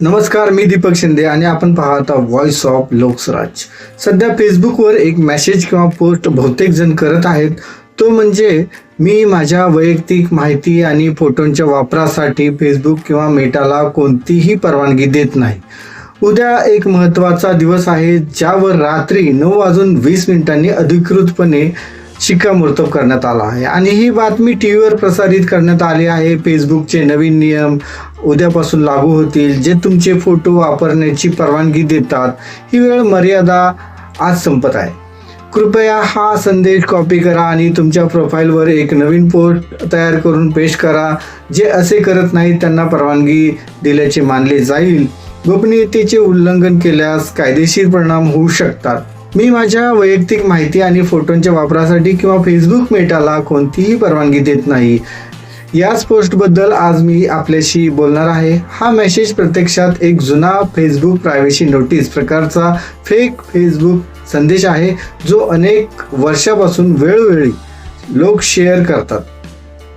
नमस्कार मी दीपक शिंदे आणि आपण पाहता व्हॉइस ऑफ लोकसराज. सध्या फेसबुकवर एक मेसेज किंवा पोस्ट बहुतेक जण करत आहेत. तो म्हणजे मी माझ्या वैयक्तिक माहिती आणि फोटोंच्या वापरासाठी फेसबुक किंवा मेटाला कोणतीही परवानगी देत नाही. उद्या एक महत्त्वाचा दिवस आहे ज्यावर रात्री नऊ वाजून वीस मिनिटांनी अधिकृतपणे शिक्कामोर्तब करण्यात आला आहे. आणि ही बातमी टी व्हीवर प्रसारित करण्यात आली आहे. फेसबुकचे नवीन नियम उद्यापासून लागू होतील. जे तुमचे फोटो वापरण्याची परवानगी देतात ही वेळ मर्यादा आज संपत आहे. कृपया हा संदेश कॉपी करा आणि तुमच्या प्रोफाईलवर एक नवीन पोस्ट तयार करून पेश करा जे असे करत नाहीत त्यांना परवानगी दिल्याचे मानले जाईल. गोपनीयतेचे उल्लंघन केल्यास कायदेशीर परिणाम होऊ शकतात. मी माझ्या वैयक्तिक माहिती आणि फोटोंच्या वापरासाठी किंवा फेसबुक मेटाला कोणतीही परवानगी देत नाही. याच पोस्टबद्दल आज मी आपल्याशी बोलणार आहे. हा मेसेज प्रत्यक्षात एक जुना फेसबुक प्रायव्हेसी नोटीस प्रकारचा फेक फेसबुक संदेश आहे जो अनेक वर्षापासून वेळोवेळी लोक शेअर करतात.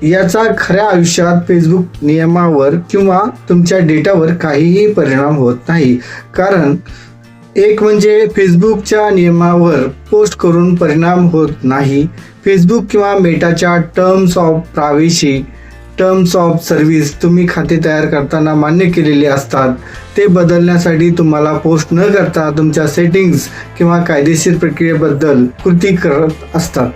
याचा खऱ्या आयुष्यात फेसबुक नियमावर किंवा तुमच्या डेटावर काहीही परिणाम होत नाही. कारण एक म्हणजे फेसबुकच्या नियमावर पोस्ट करून परिणाम होत नाही. फेसबुक किंवा मेटाच्या terms of privacy terms of service तुम्ही खाते तयार करताना मान्य केलेले असतात. ते बदलण्यासाठी तुम्हाला पोस्ट न करता तुमच्या सेटिंग्ज किंवा कायदेशीर प्रक्रियेबद्दल कृती करत असतात.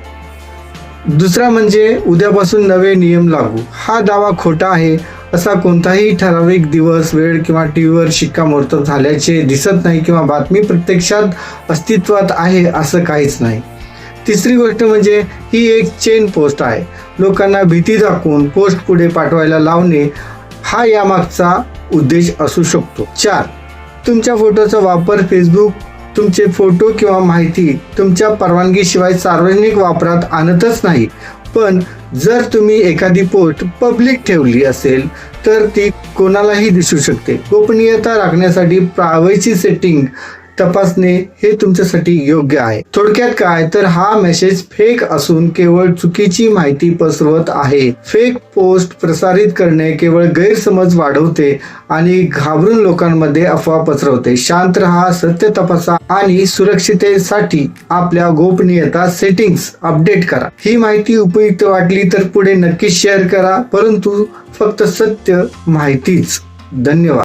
दुसरा म्हणजे उद्यापासून नवे नियम लागू. हा दावा खोटा आहे असा कोणताही ठराविक दिवस वेळ किंवा टी व्हीवर शिक्कामोर्तब झाल्याचे दिसत नाही किंवा बातमी प्रत्यक्षात अस्तित्वात आहे असं काहीच नाही. तिसरी गोष्ट म्हणजे ही एक चेन पोस्ट आहे. लोकांना भीती दाखवून पोस्ट पुढे पाठवायला लावणे हा यामागचा उद्देश असू शकतो. चार तुमच्या फोटोचा वापर फेसबुक तुमचे फोटो किंवा माहिती तुमच्या परवानगीशिवाय सार्वजनिक वापरात आणतच नाही. पण जर तुम्ही एखादी पोस्ट पब्लिक ठेवली असेल तर ती कोणालाही दिसू शकते. गोपनीयता राखण्यासाठी प्रायव्हसी सेटिंग तपासणे हे तुमच्यासाठी योग्य आहे. थोडक्यात काय? तर हा मेसेज फेक असून केवळ चुकीची माहिती पसरवत आहे. फेक पोस्ट प्रसारित करणे केवळ गैरसमज वाढवते आणि घाबरून लोकांमध्ये अफवा पसरवते. शांत राहा सत्य तपासा आणि सुरक्षितेसाठी आपल्या गोपनीयता सेटिंग्स अपडेट करा. ही माहिती उपयुक्त वाटली तर पुढे नक्की शेअर करा परंतु फक्त सत्य माहितीच. धन्यवाद.